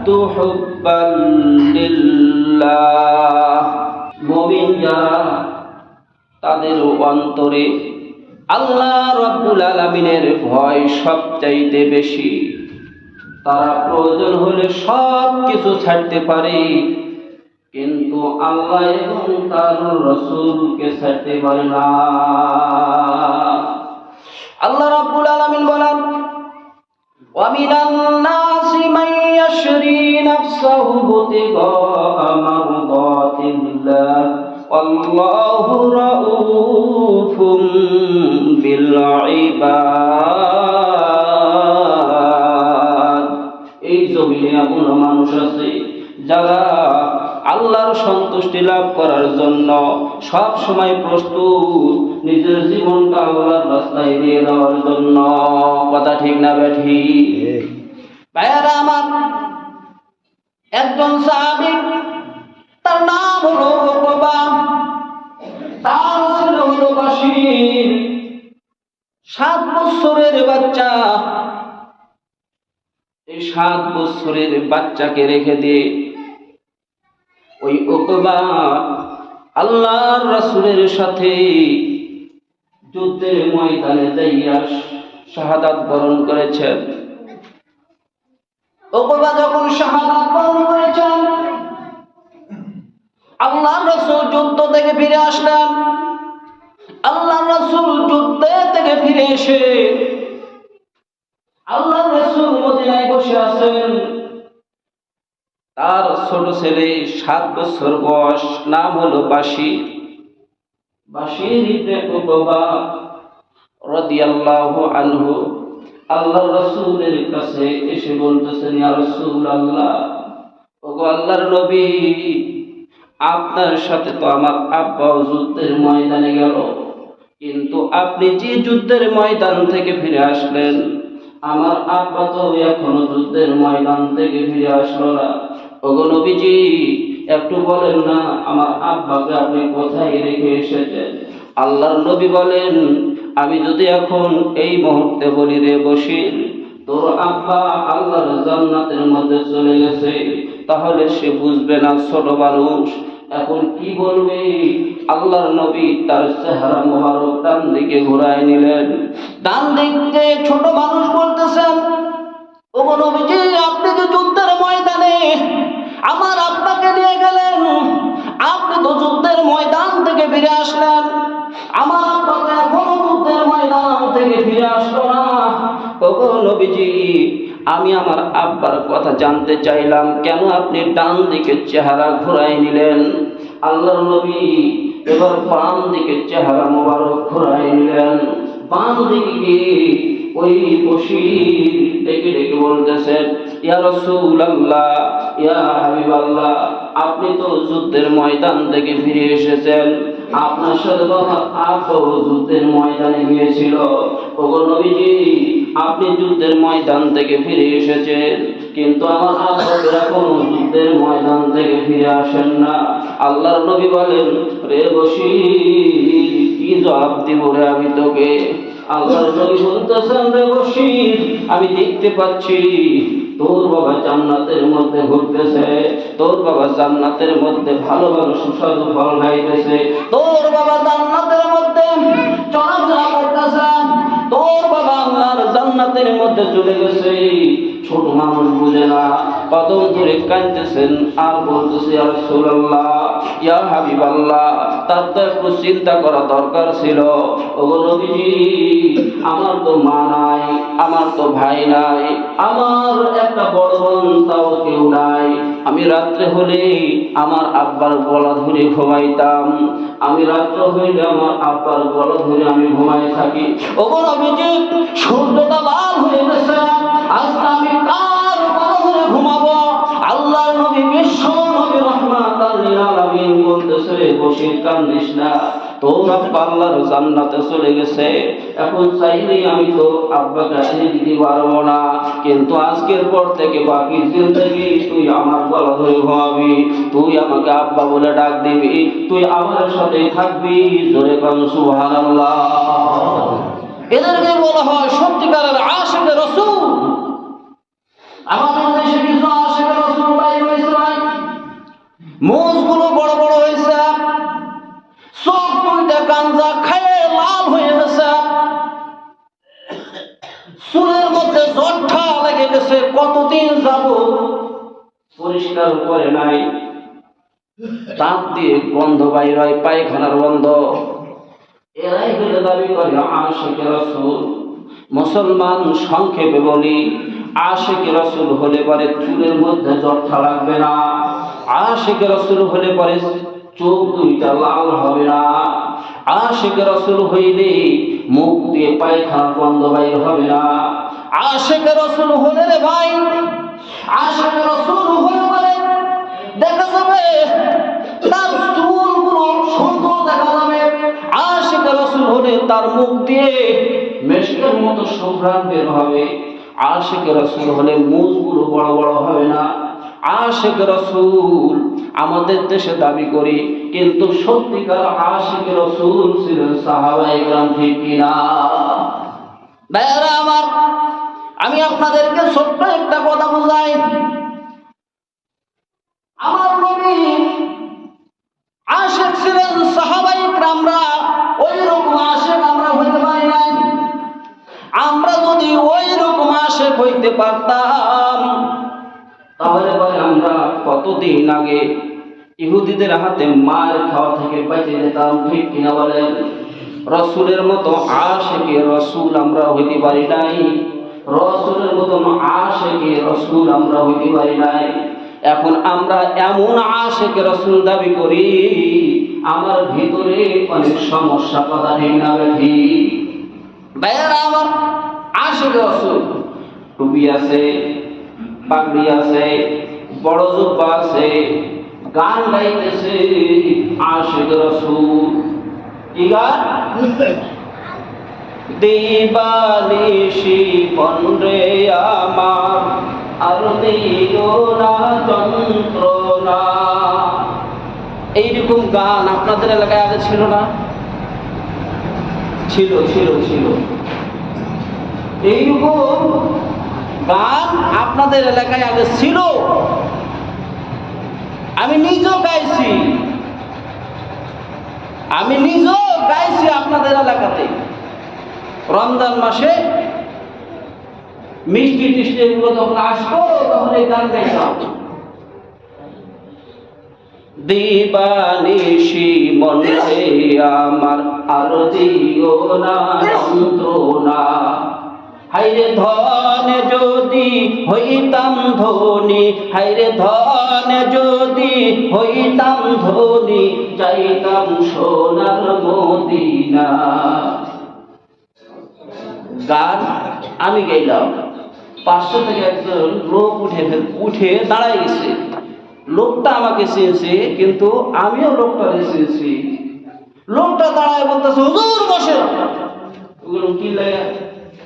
حبا لله মুমিন যারা তাদের অন্তরে আল্লাহ রব্বুল আলমিনের ভয় সবচাইতে বেশি তারা প্রয়োজন হলে সব কিছু ছাড়তে পারে কিন্তু আল্লাহ এবং তার রসুলকে ছাড়তে পারে না আল্লাহ রাব্বুল আলামিন বলেন ومن الناس من يشري نفسه ابتغاء مرضات الله والله رؤوف بالعباد এই জমিনে এমন মানুষ আছে যারা আল্লাহর সন্তুষ্টি লাভ করার জন্য সব সময় প্রস্তুত নিজের জীবনটা আল্লাহর রাস্তায় দিয়ে দেওয়ার জন্য কথা ঠিক না ব্যাঠি ভাইয়ারা আমার একজন সাহাবী, তার নাম হলো উকবা। তার ছেলে হলো সাত বছরের বাচ্চা। এই সাত বছরের বাচ্চাকে রেখে দিয়ে ওই উকবা আল্লাহর রাসূলের সাথে যুদ্ধের ময়দানে যাইয়া শাহাদাত বরণ করেছেন উকবা যখন শাহাদাত বরণ করেছেন, আল্লাহর রাসূল যুদ্ধ থেকে ফিরে আসলেন। আল্লাহর রাসূল যুদ্ধে থেকে ফিরে এসে আল্লাহর রাসূল মদিনায় বসে আছেন। তার ছোট ছেলে সাত বছর বয়স, নাম হলো বাসির বাসির ইবনে উকবা রাদিয়াল্লাহু আনহু। আল্লাহর রাসূলের কাছে এসে বলতেছেন রাসূলুল্লাহ, ওগো আল্লাহর নবী, আপনার সাথে তো আমার আব্বাও যুদ্ধের ময়দানে গেল। কিন্তু আপনি যে যুদ্ধের ময়দান থেকে ফিরে আসলেন, আমার আব্বা তো এখনও যুদ্ধের ময়দান থেকে ফিরে আসলো না। ওগো নবীজি, একটু বলেন না, আমার আব্বাকে আপনি কোথায় রেখে এসেছেন? আল্লাহর নবী বলেন আমি যদি এখন এই মুহূর্তে বলি রে বসির তোর আব্বা আল্লাহর জান্নাতের মধ্যে চলে গেছে। তাহলে সে বুঝবে না, ছোট মানুষ, এখন কি বলবে? আল্লাহর নবী তার চেহারা মোবারক ডান দিকে ঘুরায় নিলেন। ডান দিকে ছোট মানুষ বলতেছেন, ওগো নবীজি, আপনি তো যুদ্ধের ময়দানে আমার আব্বাকে নিয়ে গেলেন, আপনি তো যুদ্ধের ময়দান থেকে ফিরে আসলেন। আমার থেকে ফিরে আসলো না। ওগো নবীজি, আমি আমার আব্বার কথা জানতে চাইলাম, কেন আপনি ডান দিকে চেহারা ঘুরাই নিলেন? আল্লাহর নবী এবার বাম দিকে চেহারা মোবারক ঘুরাই নিলেন। বাম দিকে ওই বসির ডেকে ডেকে বলতেছেন ইয়া রাসূলুল্লাহ, ইয়া হাবিবাল্লাহ আপনি তো যুদ্ধের ময়দান থেকে ফিরে এসেছেন। আপনার সাথে কথা আব্বাও যুদ্ধের ময়দানে গিয়েছিল। ওগো নবীজি, আপনি যুদ্ধের ময়দান থেকে ফিরে এসেছেন, কিন্তু আমার আব্বারা কোনো যুদ্ধের ময়দান থেকে ফিরে আসেন না। আল্লাহর নবী বলেন, রে বসি কি জবাব দিব রে আমি তোকে? আল্লাহর নবী বলতেছেন, রে বসির আমি দেখতে পাচ্ছি তোর বাবা জান্নাতের মধ্যে ঘুরতেছে, তোর বাবা জান্নাতের মধ্যে ভালো ভালো সুস্বাদু ফল খাইতেছে, তোর বাবা জান্নাতের মধ্যে চলাফেরা করতেছে, তোর বাবা আল্লাহর জান্নাতের মধ্যে চলে গেছে। ছোট মানুষ বুঝে না, কদম ধরে কাঁদতেছেন, আর বলতেছে আর রাসূলুল্লাহ ইয়া হাবিবাল্লাহ, তার তো একটু চিন্তা করা দরকার ছিল। নবীজি, আমার তো মা নাই, আমার তো ভাই নাই, আমার একটা বড় বোন তাও কেউ নাই। আমি রাত্রে হলে আমার আব্বার গলা ধরে ঘুমাইতাম। আমি রাত্রে হইলে আমার আব্বার গলা ধরে আমি ঘুমাই থাকি। ও নবীজি বলতেছে বসির কান্দিস না। তোর আব্বা আল্লাহর জান্নাতে চলে গেছে। এখন চাইলেই আমি তো আব্বাকে এনে দিতে পারব না। কিন্তু আজকের পর থেকে বাকি জিন্দগি তুই আমার গলা ধরে ঘুমাবি। তুই আমাকে আব্বা বলে ডাক দিবি। তুই আমার সাথে থাকবি। জোরে কাম সুবহানাল্লাহ। এদেরকে বলা হয় সত্যিকারের আশেকের রসুল। আমাদের দেশে কিছু আশেকের রসুল চুলের মধ্যে জট্টা লেগে গেছে, কতদিন যাব পরিষ্কার করে নাই। দাঁত দিয়ে গন্ধ বাইর হয়, পায়খানার গন্ধ। এরাই হলে দাবি করে আশেকে রসুল। মুসলমান সংক্ষেপে বলি আশেকে রসুল হলে পরে চুলের মধ্যে জট্টা লাগবে না। আশেকে রসুল হলে পরে চোখ দুইটা লাল হবে না। আশেকে রসুল হইলে মুখ দিয়ে পায়খানা বন্ধ বাইর হবে না। আশেকে রসুল হলে রে ভাই, আশেকে রসুল হলে পরে দেখা যাবে তার চুলগুলো সুন্দর দেখা যাবে। আশেক রসুল হলে তার মুখ দিয়ে মেশকের মতো সুঘ্রাণ বের হবে। আশেক রসুল হলে মুখগুলো বড় বড় হবে না। আশেক রসুল, আমাদের দেশে দাবি করি, কিন্তু সত্যিকার আশেক রসুল ছিলেন সাহাবাই গ্রাম ঠিক কিনা? আমার, আমি আপনাদেরকে ছোট্ট একটা কথা বোঝাই। আমার নবী আশেক ছিলেন সাহাবাই আমরা ওই রকম আশেক আমরা হইতে পারি নাই। আমরা যদি ওই রকম আশেক হইতে পারতাম তাহলে পরে আমরা কতদিন আগে ইহুদিদের হাতে মার খাওয়া থেকে বেঁচে যেতাম, ঠিক কিনা বলেন? রসুলের মতো আশেকে রসুল আমরা হইতে পারি নাই। রসুলের মতন আশেকে রসুল আমরা হইতে পারি নাই। এখন আমরা এমন আশেকে রসুল দাবি করি, আমার ভিতরে অনেক সমস্যা কথা, ঠিক না বেঠি ভাইয়ারা, আমার আশেকে রসুল টুপি আছে, পাগড়ি আছে বড় জুব্বা আছে গান গাইতেছে আশেক রসুল। কি গান? দিবানিশি পন্ডে আমার, আর দিও না যন্ত্রণা এইরকম গান আপনাদের এলাকায় আগে ছিল না? ছিল ছিল ছিল। এইরকম গান আপনাদের এলাকায় আগে ছিল? আমি নিজেও গাইছি। আমি নিজেও গাইছি আপনাদের এলাকাতে। রমজান মাসে মিষ্টি টিষ্টি এগুলো যখন আসব, তখন এই গান গাইতাম। দিবানিশি মনে আমার আর দিও না, যন্ত্রণা। হাইরে ধন যদি হইতাম ধনী, হাইরে ধন যদি হইতাম ধনী, যাইতাম সোনার মদিনা। গান আমি গেলাম পাঁচশো থেকে একজন লোক উঠে উঠে দাঁড়ায় গেছে। লোকটা আমাকে চেয়েছে, কিন্তু আমিও লোকটা চেয়েছি। লোকটা দাঁড়ায় বলতেছে, হুজুর বসে ওগুলো কি লাগে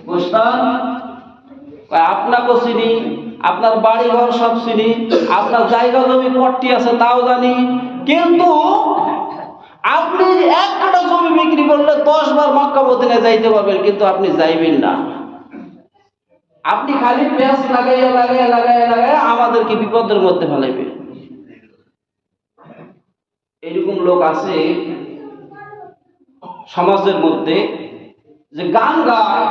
বসতাম। কয়, আপনাকেও চিনি? আপনার বাড়ি ঘর সব চিনি, আপনার জায়গা জমি কট্টি আছে তাও জানি, কিন্তু আপনি এক কাটা জমি বিক্রি করলে দশ বার মক্কা মদিনায় যাইতে পারবেন, কিন্তু আপনি যাইবেন না। আপনি খালি পেঁয়াজ লাগাইয়া লাগাইয়া লাগাইয়া লাগাইয়া আমাদেরকে বিপদের মধ্যে ফেলাইবে এরকম লোক আছে সমাজের মধ্যে যে গান গায়,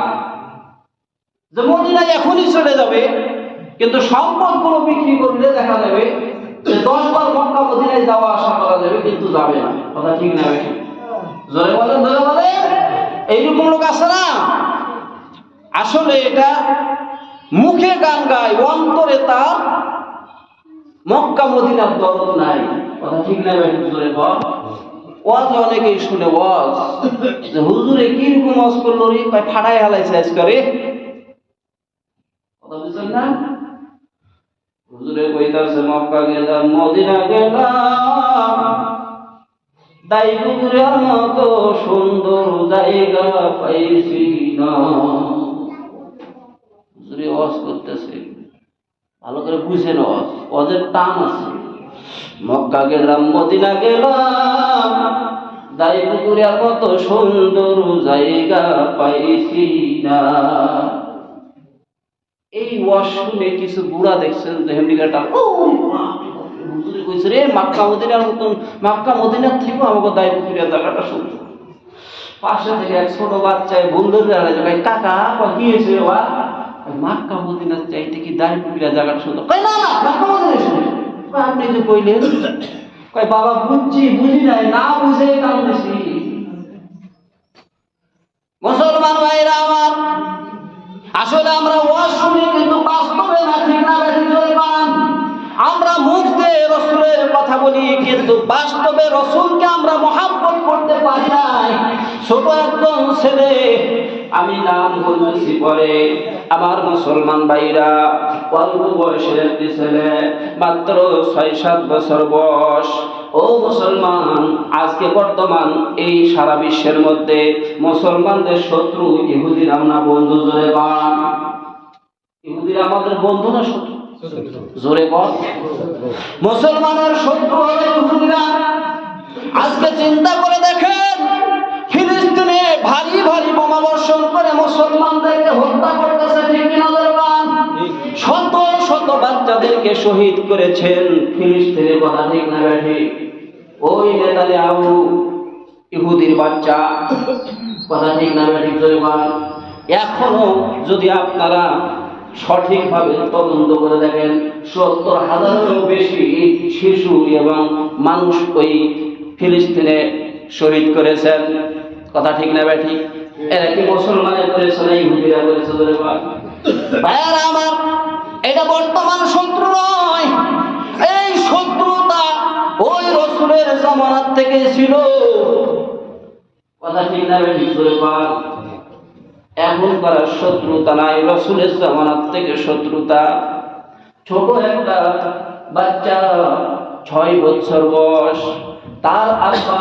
যে মদিনায় এখনই চলে যাবে কিন্তু সম্পদগুলো বিক্রি করলে দেখা যাবে যে দশ বার মক্কা মদিনায় যাওয়া আসা করা যাবে, কিন্তু যাবে না। কথা ঠিক না? জোরে বলেন এইরকম লোক আছে না? আসলে এটা মুখে গান গায়, অন্তরে তার মক্কা মদিনার দরদ নাই। কথা ঠিক না ভাই জোরে বল। ওয়াজ অনেকেই শুনে ওয়াজ, যে হুজুরে কীরকম ওয়াজ করল রে? ফাটাই হালাইছে আজকে রে। কথা না? হুজুরে কইতাছে, মক্কা গেলাম মদিনা গেলাম দাই পুকুরের মতো সুন্দর জায়গা পাইছি না। হুজুরে ওয়াজ করতেছে, ভালো করে বুঝেন ওয়াজ, ওয়াজের টান আছে। মক্কা গেলাম মদিনা গেলাম দাই পুকুরের মতো সুন্দর জায়গা পাইছি না। এই ওয়াজ শুনে কিছু বুড়া দেখছেন হুজুরে কইছে রে মাক্কা মদিনার মতন মাক্কা মদিনার থেকেও আমাকে দায় পুকুরিয়া জায়গাটা সুন্দর পাশে থেকে এক ছোট বাচ্চায় বন্ধুর ভাই কাকা কয় কি হয়েছে বাবা মাক্কা মদিনার চাইতে কি দাড়ি টুপিরা জায়গাটা সুন্দর কয় না না মাক্কা মদিনা সুন্দর আপনি যে কইলেন কয় বাবা বুঝছি বুঝি নাই না বুঝে কান্দেছি মুসলমান ভাইরা আমার আসলে আমরা ওয়াজ শুনি কিন্তু বাস্তবে না, ঠিক না আমরা মুখ দিয়ে রসুলের কথা বলি, কিন্তু বাস্তবে রসুলকে আমরা মহাব্বত করতে পারি নাই। ছোট একজন ছেলে, আমি নাম বলতেছি পরে, আমার মুসলমান ভাইরা, অল্প বয়সের একটি ছেলে, মাত্র ছয় সাত বছর বয়স। ও মুসলমান, আজকে বর্তমান এই সারা বিশ্বের মধ্যে মুসলমানদের শত্রু ইহুদিরা না বন্ধু, জোরে পান ইহুদিরা আমাদের বন্ধু না শত্রু? জোরে বল মুসলমানের শত্রু হলো ইহুদিরা। আজকে চিন্তা করে দেখেন, ফিলিস্তিনে ভারী ভারী বোমা বর্ষণ করে মুসলমানদেরকে হত্যা করতেছে, ঠিক? শত শত বাচ্চাদেরকে শহীদ করেছেন ফিলিস্তিনের কথা ঠিক না ঠিক ওই নেতালে আবু ইহুদির বাচ্চা, কথা ঠিক না ঠিক জোরে বল? এখনও যদি আপনারা সঠিকভাবে তদন্ত করে দেখেন, সত্তর হাজারেরও বেশি শিশু এবং মানুষ ওই ফিলিস্তিনে শহীদ করেছেন। কথা ঠিক না ঠিক এরা কি মুসলমানের করেছে না ইহুদিরা করেছে আমার, এটা বর্তমান শত্রু নয়। রসুলের জামানার থেকে ছিল। কথা ঠিক না এমন করার শত্রুতা নাই, রসুলের জামানার থেকে শত্রুতা। ছোট একটা বাচ্চা, ছয় বছর বয়স, তার আব্বা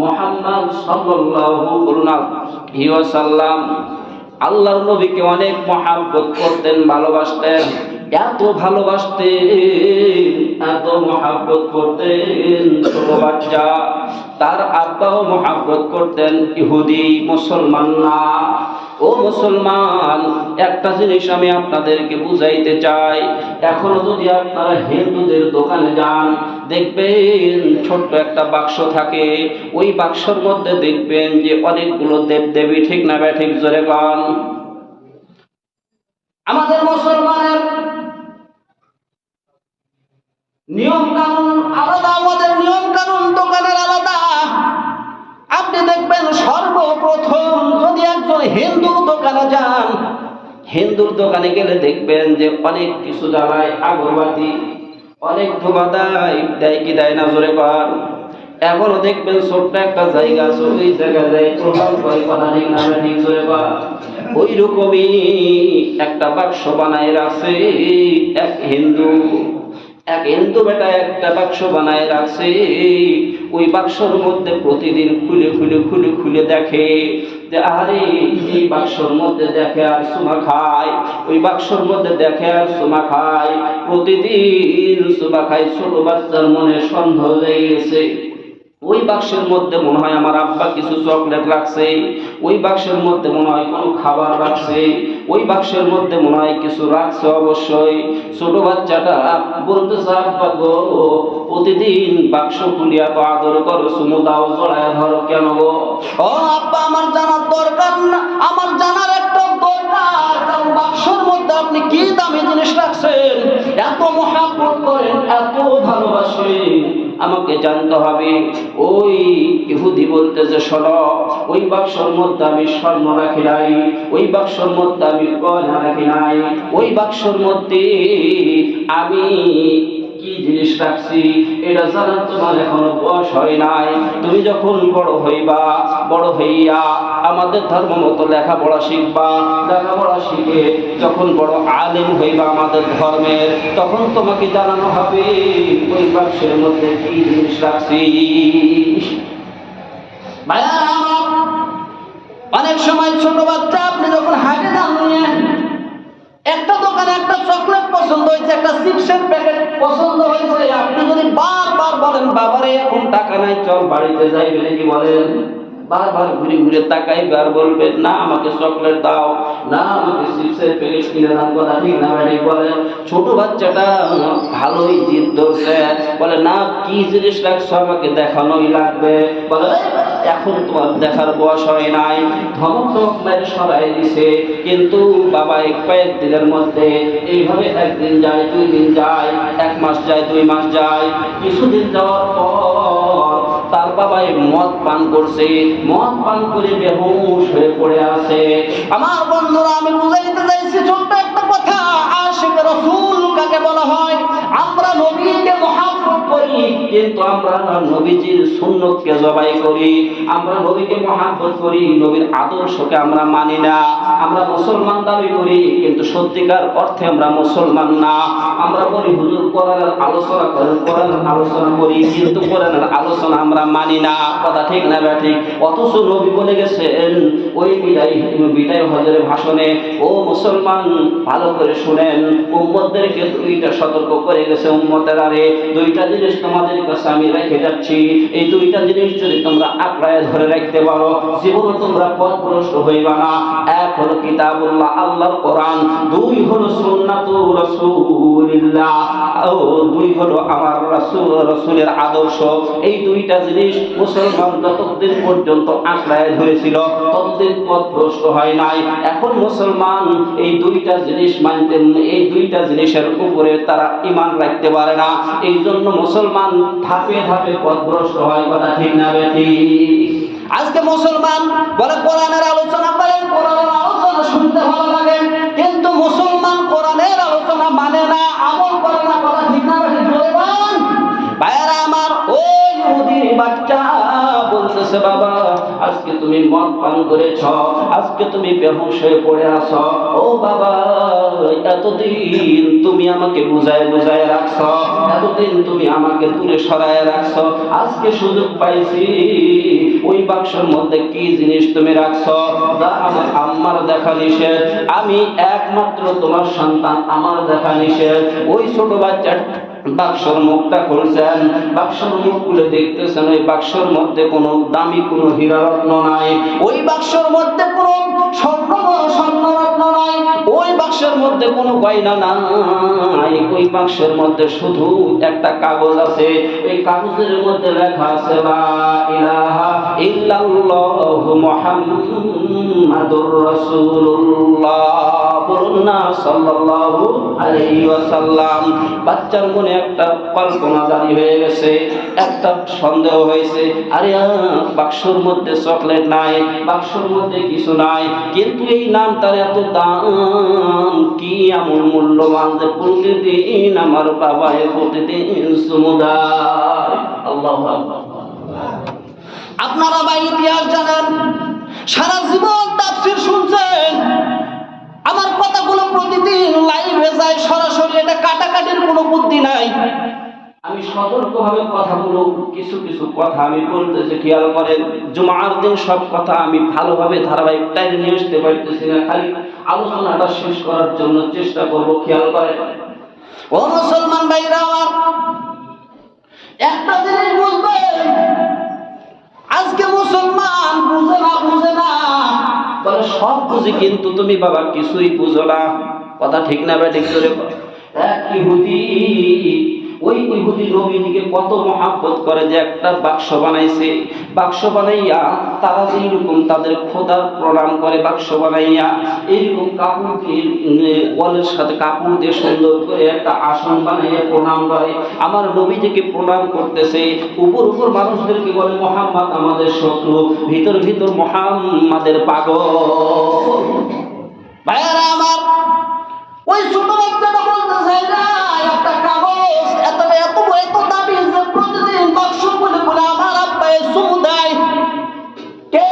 মোহাম্মদ সাল্লাল্লাহু সাল্লাম আল্লাহর নবীকে অনেক মহাব্বত করতেন, ভালোবাসতেন। এত ভালোবাসতেন এত মহাব্বত করতেন ছোট বাচ্চা। তার আব্বাও মহাব্বত করতেন, ইহুদি, মুসলমান না। ও মুসলমান, একটা জিনিস আমি আপনাদেরকে বুঝাইতে চাই। এখনও যদি আপনারা হিন্দুদের দোকানে যান, দেখবেন ছোট্ট একটা বাক্স থাকে। ওই বাক্সর মধ্যে দেখবেন যে অনেকগুলো দেব দেবী ঠিক না ব্যা ঠিক জোরে গান আমাদের মুসলমানের নিয়ম কানুন আলাদা, আমাদের নিয়ম কানুন দোকানের আলাদা। আপনি দেখবেন সর্বপ্রথম যদি একজন হিন্দুর দোকানে যান, হিন্দুর দোকানে গেলে দেখবেন যে অনেক কিছু জ্বালায়, আগরবাতি, অনেক ধোবা দেয় দেয় কি দেয় না জোরে পার এখনও দেখবেন ছোট্ট একটা জায়গা আছে, ওই জায়গায় যায় জোরে পার ওই রকমই একটা বাক্স বানায় রাখছে এক হিন্দু। বেটা একটা বাক্স বানায় রাখছে। ওই বাক্সর মধ্যে প্রতিদিন খুলে খুলে খুলে খুলে দেখে যে, আরে, এই বাক্সর মধ্যে দেখে আর সুমা খায়। ওই বাক্সর মধ্যে দেখে আর সুমা খায়। প্রতিদিন সুমা খায়, ছোট বাচ্চার মনে সন্দেহ লেগে গেছে ওই বাক্সের মধ্যে মনে হয় আমার আব্বা কিছু চকলেট রাখছে। ওই বাক্সের মধ্যে মনে হয় কোনো খাবার রাখছে। ওই বাক্সের মধ্যে মনে হয় কিছু রাখছে অবশ্যই। ছোট বাচ্চাটা আব্বা গো প্রতিদিন বাক্স খুলিয়া তো আদর করো সুমো দাও জড়ায় ধরো, কেন গো? ও আব্বা, আমার জানার দরকার না, আমার জানার একটা দরকার বাক্সর মধ্যে আপনি কি দামি জিনিস রাখছেন? এত মহাব্বত করেন, এত ভালোবাসেন। আমাকে জানতে হবে। ওই ইহুদি বলতেছে সর ওই বাক্সর মধ্যে আমি স্বর্ণ রাখি নাই, ওই বাক্সর মধ্যে আমি গয়না রাখি নাই, ওই বাক্সর মধ্যে আমি কি জিনিস রাখছি? এটা জানার তোমার এখনও বয়স হয় নাই। তুমি যখন বড় হইবা, বড় হইয়া আমাদের ধর্ম মতো লেখাপড়া শিখবা। লেখাপড়া শিখে যখন বড় আলেম হইবা আমাদের ধর্মের, তখন তোমাকে জানানো হবে, ওই বাক্সের মধ্যে কি জিনিস রাখছি? অনেক সময় ছোট বাচ্চা, আপনি যখন হাটে যান নিয়ে একটা দোকানে একটা চকলেট পছন্দ হয়েছে, একটা চিপসের প্যাকেট পছন্দ হয়েছে। আপনি যদি বারবার বলেন, বাবারে, এখন টাকা নাই, চল বাড়িতে যাই বলে কি বলেন। বারবার ঘুরে ঘুরে তাকাইবে আর বলবে, না, আমাকে চকলেট দাও। না, আমাকে চিপসের প্যাকেট কিনে দাও। কথা ঠিক না ম্যাডাম বলে, ছোট বাচ্চাটা ভালোই জিদ ধরছে। বলে, না, কি জিনিস রাখছো? আমাকে দেখানোই লাগবে। বলে এখন তোমার দেখার বয়স হয় নাই। ধমক টমক মেরে সরাই দিছে। কিন্তু বাবা, এক কয়েক দিনের মধ্যে এইভাবে একদিন যায়, দুই দিন যায়, এক মাস যায়, দুই মাস যায়। কিছুদিন যাওয়ার পর তার বাবাই মদ পান করছে, মদ পান করে বেহুশ হয়ে পড়ে আছে। আমার বন্ধুরা, আমি বুঝাইতে চাইছি, ছোট্ট একটা কথা আসে রসুল আমরা নবীকে মহাব্বত করি। কিন্তু আমরা নবীজির সুন্নতকে জবাই করি। আমরা নবীকে মহাব্বত করি, নবীর আদর্শকে আমরা মানি না। আমরা মুসলমান দাবি করি, কিন্তু সত্যিকার অর্থে আমরা মুসলমান না। আমরা বলি, হুজুর, কোরআনের আলোচনা করেন, কোরআনের আলোচনা করি, কিন্তু কোরআনের আলোচনা আমরা মানি না। কথা ঠিক না ব্যাঠিক অথচ নবী বলে গেছেন, ওই বিদায় বিদায় হজের ভাষণে, ও মুসলমান, ভালো করে শুনেন, উম্মতদেরকে দুইটা সতর্ক করে গেছে দুইটা জিনিস তোমাদের কাছে আমি রেখে যাচ্ছি। এই দুইটা জিনিস যদি তোমরা আঁকড়ায় ধরে রাখতে পারো, জীবনে তোমরা না। এক হলো কিতাবুল্লাহ, আল্লাহর কোরআন, দুই হলো রাসূলিল্লাহ, ও দুই হলো আমার রাসূল, রাসূলের আদর্শ। এই দুইটা জিনিস মুসলমান যতদিন পর্যন্ত আঁকড়ায় ধরেছিল, ততদিন পথভ্রষ্ট হয় নাই। এখন মুসলমান এই দুইটা জিনিস মানতে এই দুইটা জিনিসের উপরে তারা ইমান রাখতে পারে না। এই জন্য মুসলমান ধাপে ধাপে পথভ্রষ্ট হয়, কথা ঠিক না বেটি আজকে মুসলমান বলে, কোরআনের আলোচনা করেন কোরআনের আলোচনা শুনতে ভালো লাগে। কিন্তু মুসলমান কোরআনের আলোচনা মানে না, আমল করে না, কথা ঠিক না বল। ভাইয়েরা আমার ওই নদীর বাচ্চা বলতেছে, বাবা, আজকে তুমি মদ পান করেছ, আজকে তুমি বেহুশ হয়ে পড়ে আছো। ও বাবা, এতদিন তুমি আমাকে বুঝায় বুঝায় রাখছ, এতদিন তুমি আমাকে দূরে সরায় রাখছ। আজকে সুযোগ পাইছি, ওই বাক্সের মধ্যে কি জিনিস তুমি রাখছ? যা আমার আম্মার দেখা নিষেধ। আমি একমাত্র তোমার সন্তান, আমার দেখা নিষেধ। ওই ছোট বাচ্চা বাক্সর মুখটা খুলছেন, বাক্সর মুখ খুলে দেখতেছেন, ওই বাক্সর মধ্যে কোনো দামি কোনো হীরারত্ন নাই। ওই বাক্সর মধ্যে কোনো স্বর্ণ স্বর্ণরত্ন নাই। ওই বাক্সের মধ্যে কোনো গয়না নাই। ওই বাক্সের মধ্যে শুধু একটা কাগজ আছে। এই কাগজের মধ্যে লেখা আছে, লা ইলাহা ইল্লাল্লাহু মুহাম্মাদুর রাসূলুল্লাহ। না সাল্লাল্লাহু বাচ্চার মনে একটা কল্পনা জারি হয়ে গেছে, একটা সন্দেহ হয়েছে। আরে বাক্সর মধ্যে চকলেট নাই, বাক্সর মধ্যে কিছু নাই, কিন্তু এই নামটার এত দাম কি এমন মূল্যবান যে প্রতিদিন আমার বাবা এ প্রতিদিন সমুদায় আল্লাহ আপনারা বা ইতিহাস জানেন, সারা জীবন তাফসির শুনছেন আমার কথাগুলো প্রতিদিন লাইভে যায় সরাসরি এটা কাটাকাটির কোনো বুদ্ধি নাই। আমি সতর্কভাবে কথাগুলো কিছু কিছু কথা আমি বলতেছি খেয়াল করেন জুমার দিন সব কথা আমি ভালোভাবে ধারাবাহিক টাইম নিয়ে আসতে পারতেছি না খালি আলোচনাটা শেষ করার জন্য চেষ্টা করব খেয়াল করেন। ও মুসলমান ভাইরা একটা জিনিস বুঝবেন আজকে মুসলমান বুঝে না বুঝে না। বলে, সব বুঝি, কিন্তু তুমি বাবা কিছুই বুঝো না। কথা ঠিক না, বেঠিক করে এক ইহুদি ওই ইহুদি নবীজিকে কত মহাব্বত করে যে একটা বাক্স বানাইছে। বাক্স বানাইয়া তারা যেরকম তাদের খোদার প্রণাম করে বাক্স বানাইয়া, এইরকম কাপড় দিয়ে ওয়ালের সাথে কাপড় দিয়ে সুন্দর করে একটা আসন বানাইয়া প্রণাম করে। আমার নবীজিকে প্রণাম করতেছে, উপর উপর মানুষদেরকে বলে, মোহাম্মদ আমাদের শত্রু, ভিতর ভিতর মোহাম্মদের পাগল। আমার ওই ছোট বাচ্চাটা বলতে চাই না একটা কাগজ। এত এত এত দাবি যে প্রতিদিন বাক্স বলে বলে আমার আব্বা এই চুমু দেয়। কে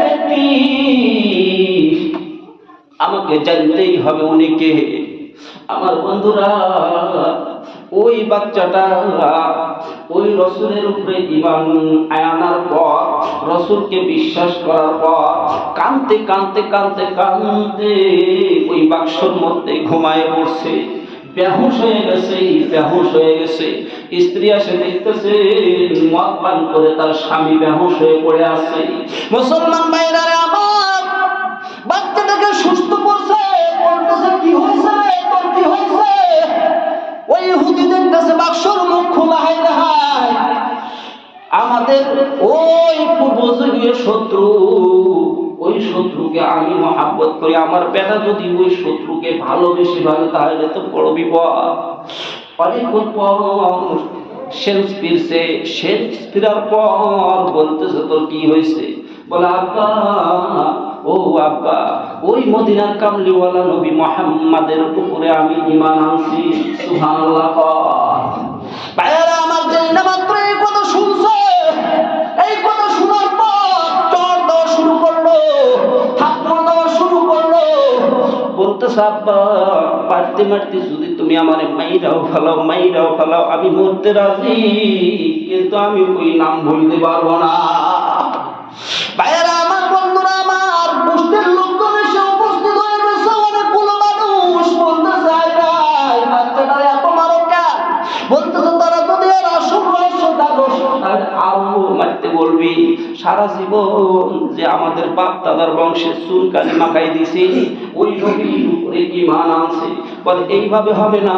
ব্যক্তি আমাকে জানতেই হবে উনি কে আমার বন্ধুরা ওই বাচ্চাটা ওই রসুলের উপরে ইমান আয়ানার পর, রসুলকে বিশ্বাস করার পর, কানতে কানতে কানতে কানতে ওই বাক্সর মধ্যে ঘুমায় পড়ছে। হয়ে গেছে, বেহুশ হয়ে গেছে। স্ত্রী আসে দেখতেছে, মদ পান করে তার স্বামী বেহুশ হয়ে পড়ে আছে। মুসলমান ভাইরা আমার, বাচ্চাটাকে সুস্থ আমাদের, ওই শত্রু, ওই শত্রুকে আমি মহাব্বত করি। আমার বেটা যদি ওই শত্রুকে ভালোবেসে ভালো তাহলে তো বড় বিপদ। শেক্সপিয়ার পর বলতেছে, তোর কি হয়েছে? বলে, আব্বা, ও আব্বা, ওই মদিনার কামলিওয়ালা নবী উপরে আমি ইমান আনছি। সুহান বলতেছে পারতে মারতে যদি তুমি আমার মাইরাও ফেলাও মাইরাও ফেলাও, আমি মরতে রাজি, কিন্তু আমি ওই নাম ভুলতে পারব না। মারতে বলবি, সারা জীবন যে আমাদের বাপ দাদার বংশের চুল কালি মাখাই দিছি, ওই নবীর উপরে ইমান আনছে। বলে এইভাবে হবে না।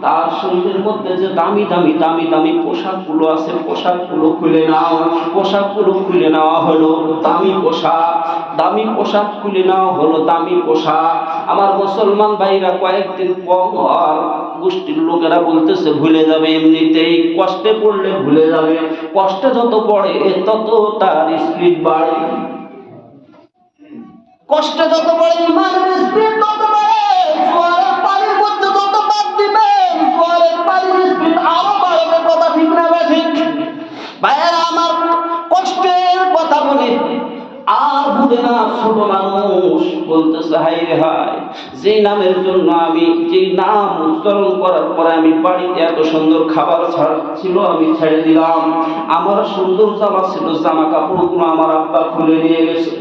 তার শরীরের মধ্যে যে দামি দামি দামি দামি পোশাকগুলো আছে, পোশাকগুলো খুলে নাও। পোশাকগুলো খুলে নেওয়া হলো দামি পোশাক। দামি পোশাক খুলে নেওয়া হলো দামি পোশাক। আমার মুসলমান ভাইরা কয়েকদিন পর গোষ্ঠীর লোকেরা বলতেছে, ভুলে যাবে এমনিতেই। কষ্টে পড়লে ভুলে যাবে। কষ্টে যত পড়ে, তত তার স্পিড বাড়ে। কষ্টে যত বড় ইমানের তত বাড়ে। ভাইয়েরা, আমার কষ্টের কথা বলি। আর ভুলে না ছোট মানুষ বলতেছে হাই রে হাই যে নামের জন্য আমি যে নাম উচ্চারণ করার পরে আমি বাড়িতে এত সুন্দর খাবার ছিল, আমি ছেড়ে দিলাম। আমার সুন্দর জামা ছিল জামা কাপড়গুলো আমার আব্বা খুলে নিয়ে গেছে।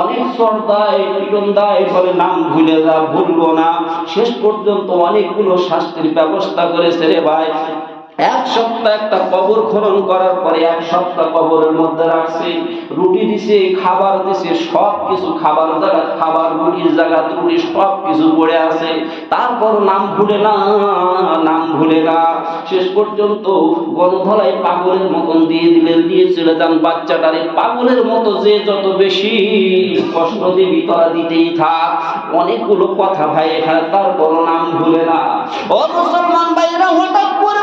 অনেক সর্দায় পিটন দায় বলে নাম ভুলে যা, ভুলবো না। শেষ পর্যন্ত অনেকগুলো শাস্তির ব্যবস্থা করেছে রে ভাই। এক সপ্তাহ একটা কবর খনন করার পরে এক সপ্তাহ কবরের মধ্যে রাখছে, রুটি দিছে, খাবার দিছে সব কিছু খাবার জায়গা, খাবার রুটির জায়গা রুটি সব কিছু পড়ে আছে। তারপর নাম ভুলে না, নাম ভুলে না। শেষ পর্যন্ত গণধলাই পাগলের মতন দিয়ে দিলেন দিয়ে চলে যান বাচ্চাটারে। পাগলের মতো যে যত বেশি কষ্ট দিবি, তোরা দিতেই থাক। অনেকগুলো কথা ভাই এখানে তারপর নাম ভুলে না। ও মুসলমান ভাইরা হঠাৎ করে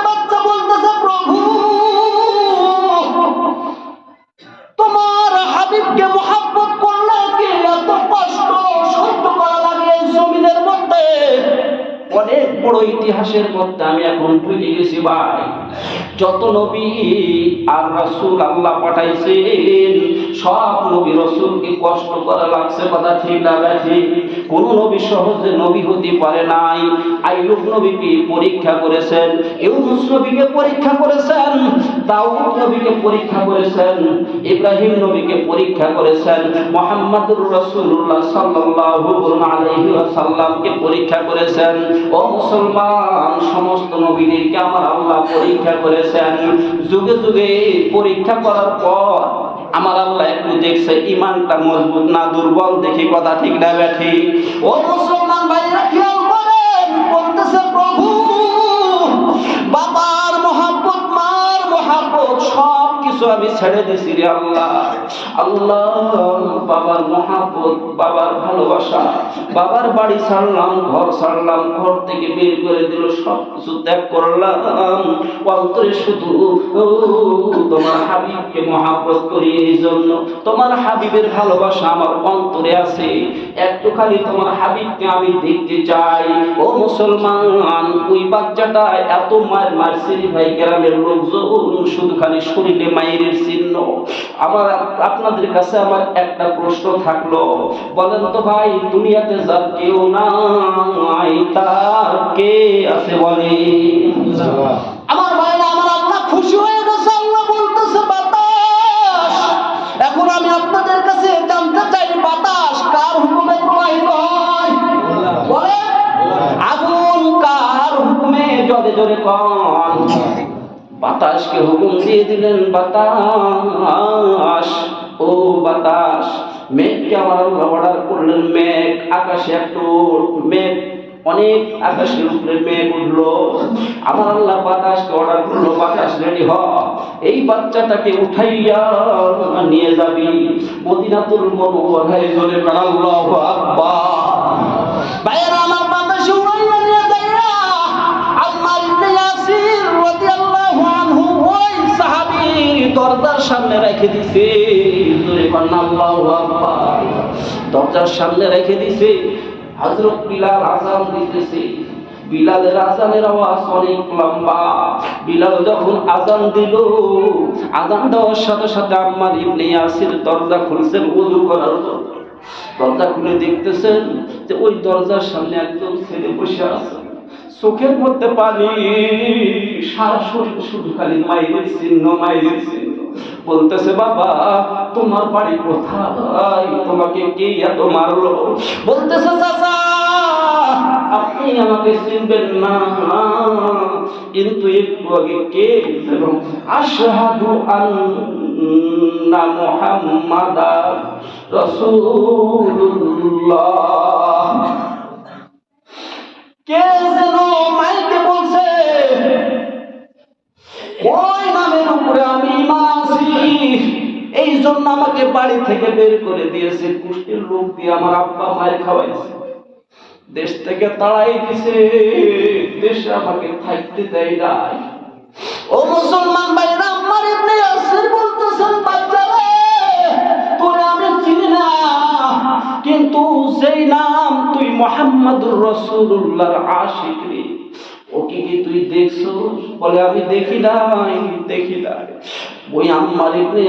তোমার হাবিবকে মোহাম্মত করলে কি এত কষ্ট সহ্য করা লাগে এই জমিনের মধ্যে? অনেক বড় ইতিহাসের মধ্যে আমি এখন ভুলে গেছি ভাই। যত নবী আর রাসূল আল্লাহ পাঠাইছেন, সব নবী রসুলকে কষ্ট করা লাগছে কথা ঠিক না ঠিক কোন নবী সহজে নবী হতে পারে নাই। আইয়ুব নবীকে পরীক্ষা করেছেন, ইউনুস নবীকে পরীক্ষা করেছেন, দাউদ নবীকে পরীক্ষা করেছেন, ইব্রাহিম নবীকে পরীক্ষা করেছেন, মোহাম্মদুর রাসূলুল্লাহ সাল্লাল্লাহু আলাইহি ওয়াসাল্লামকে পরীক্ষা করেছেন। ও মুসলমান, সমস্ত নবীদেরকে আমার আল্লাহ পরীক্ষা করেছেন যুগে যুগে পরীক্ষা করার পর আমার আল্লাহ একটু দেখছে, ইমানটা মজবুত না দুর্বল, দেখি কথা ঠিক না ব্যাঠি ও মুসলমান ভাইরা, খেয়াল করেন, বলতেছে প্রভু, বাবার মহাব্বত, মার মহাব্বত সব কিছু আমি ছেড়ে দিছি রে আল্লাহ। আল্লাহ, বাবার মহাব্বত, বাবার ভালোবাসা, বাবার বাড়ি ছাড়লাম, ঘর ছাড়লাম, ঘর থেকে বের করে দিল সব কিছু ত্যাগ করলাম। অন্তরে শুধু তোমার হাবিবকে মহাব্বত করি এই জন্য। তোমার হাবিবের ভালোবাসা আমার অন্তরে আছে। একটুখানি তোমার হাবিবকে আমি দেখতে চাই। ও মুসলমান, ওই বাচ্চাটা এত মার মারছে রে ভাই, গ্রামের লোকজন শুধু খালি শরীরে মায়ের চিহ্ন। আমার আপনাদের কাছে আমার একটা প্রশ্ন থাকল। বলেন তো ভাই দুনিয়াতে যার কেউ নাই তার কে আছে বলে? আমার ভাইরা আমার আল্লাহ খুশি হয়ে গেছে আল্লাহ বলতেছে বাতাস! এখন আমি আপনাদের কাছে জানতে চাই বাতাস কার হুকুমে প্রবাহিত হয়? বলে আগুন কার হুকুমে জলে জলে কন? বাতাসকে হুকুম দিয়ে দিলেন, বাতাস, ও বাতাস, মেঘকে আল্লাহ অর্ডার করলেন, মেঘ, আকাশে একটু মেঘ, অনেক আকাশের উপরে মেঘ উঠল। আমার আল্লাহ বাতাসকে অর্ডার করল, বাতাস রেডি হ, এই বাচ্চাটাকে উঠাইয়া নিয়ে যাবি। মদিনাতুল মনোহরাই জলে আল্লাহু দরজার সামনে রেখে দিছে। হজরত বিলাল আজান দিতেছে। বিলালের আজানের আওয়াজ অনেক লম্বা। বিলাল যখন আজান দিল আজান দেওয়ার সাথে সাথে আম্মার ইবনে ইয়াসির দরজা খুলছেন ওযু করার জন্য। দরজা খুলে দেখতেছেন যে ওই দরজার সামনে একজন ছেলে বসে আছে। চোখের মধ্যে পানি, সারা শরীর শুধু খালি মায়ের চিহ্ন মায়ের চিহ্ন। বলতেছে, বাবা, তোমার বাড়ি কোথায়? তোমাকে কে এত মারলো? বলতেছে আপনি আমাকে চিনবেন না। কিন্তু একটু আগে কে আশহাদু আন্না মুহাম্মাদার রাসূলুল্লাহ। কে যেন মাইকে বলছে ওই নামের উপরে আমি ইমান আছি। এই জন্য আমাকে বাড়ি থেকে বের করে দিয়েছে। কুষ্টির লোক দিয়ে আমার আব্বা মায়ের খাওয়াইছে। দেশ থেকে তাড়াই দিছে। দেশে আমাকে থাকতে দেয় নাই। ও মুসলমান ভাইরা, আমার ইবনে ইয়াসির বলতেছেন, বাচ্চারা, তোরে আমি চিনি না। কিন্তু সেই নাম তুই মোহাম্মদুর রসুল্লাহর আশিক রে। ওকে কি তুই দেখছ? বলে, আমি দেখি নাই দেখি নাই। ওই আম্মার ইবনে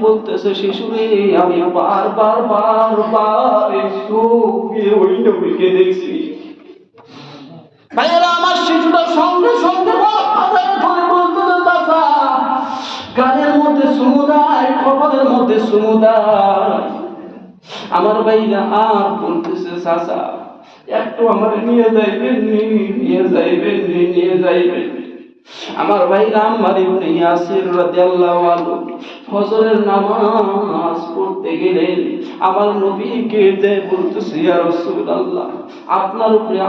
বলতেছে, শিশুরে, আমি বারবার বারবার এই চোখ দিয়ে ওই নবীকে দেখছি। ভাইয়েরা, আমার শিশুটা সঙ্গে সঙ্গে গানের মধ্যে সুমুদায় মধ্যে সুমুদায় আমার ভাইরা আর বলতেছে, চাচা একটু আমার নিয়ে যাইবেন নিয়ে যাইবেন নিয়ে যাইবেন আমার ভাই রাম ইবনে ফজরের নামাজ পড়তে গেলেন আমার নবীকে আপনার উপরে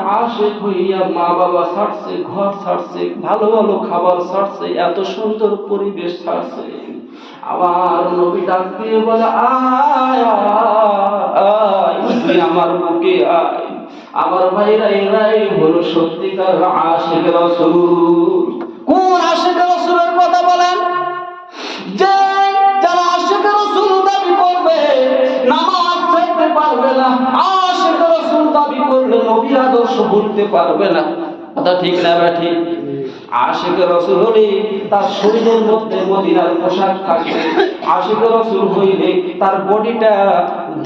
হইয়া মা বাবা ছাড়ছে, ঘর ছাড়ছে, ভালো ভালো খাবার ছাড়ছে, এত সুন্দর পরিবেশ ছাড়ছে। আমার নবী ডাক দিয়ে বলে, আয় আয় আমার বুকে আয়। আমার ভাইরা এরাই হলো সত্যিকার আশিক রাসূল। কোন আশেখ রসুলের কথা বলেন? যে যারা রসুল দাবি করবে, নামাজ পড়তে পারবে না আশেক দাবি করলে নবীর আদর্শ বলতে পারবে না। কথা ঠিক না আশেক রাসূল হলে তার শরীরের মধ্যে মদিনার পোশাক থাকবে আশেক রাসূল হইলে তার বডিটা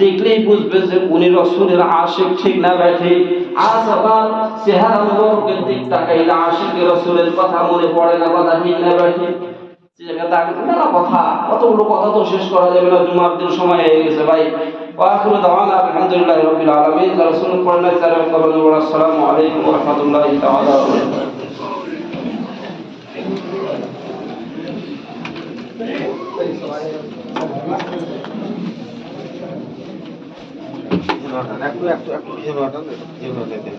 দেখলেই বুঝবে যে উনি রসুলের আশেক ঠিক না বা ঠিক আজ আবার চেহারা মুবারকের দিক তাকাইলে আশেক রসুলের কথা মনে পড়ে না কথা ঠিক না বা ঠিক জায়গা দাঁড়িয়ে মেলা কথা কতগুলো কথা তো শেষ করা যাবে না জুমার দিন সময় হয়ে গেছে ভাই واخر دعوانا الحمد لله رب العالمين رسول الله صلى الله عليه وسلم السلام عليكم ورحمه الله تعالى وبركاته একটু একটু একটু ভিজে ভাটান ভিজে ভাটাতে